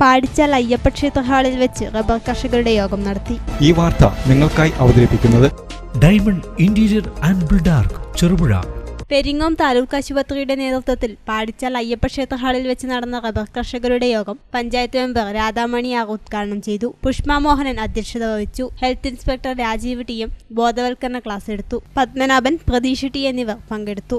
പാടിച്ചാൽ അയ്യപ്പ ക്ഷേത്ര ഹാളിൽ വെച്ച് റബ്ബർ കർഷകരുടെ യോഗം നടത്തി. ഈ വാർത്ത നിങ്ങൾക്കായി അവതരിപ്പിക്കുന്നത് diamond interior and Buildark Cherupuzha. Peringome taluk ആശുപത്രിയുടെ നേതൃത്വത്തിൽ പാടിച്ചാൽ അയ്യപ്പ ക്ഷേത്ര ഹാളിൽ വെച്ച് നടന്ന റബ്ബർ കർഷകരുടെ യോഗം പഞ്ചായത്ത് മെമ്പർ രാധാമണി ആർ ഉദ്ഘാടനം ചെയ്തു. പുഷ്പ മോഹനൻ അധ്യക്ഷത വഹിച്ചു. Health inspector Rajeev T M ബോധവൽക്കരണ ക്ലാസ് എടുത്തു. പത്മനാഭൻ പ്രതീഷ് ടി എന്നിവർ പങ്കെടുത്തു.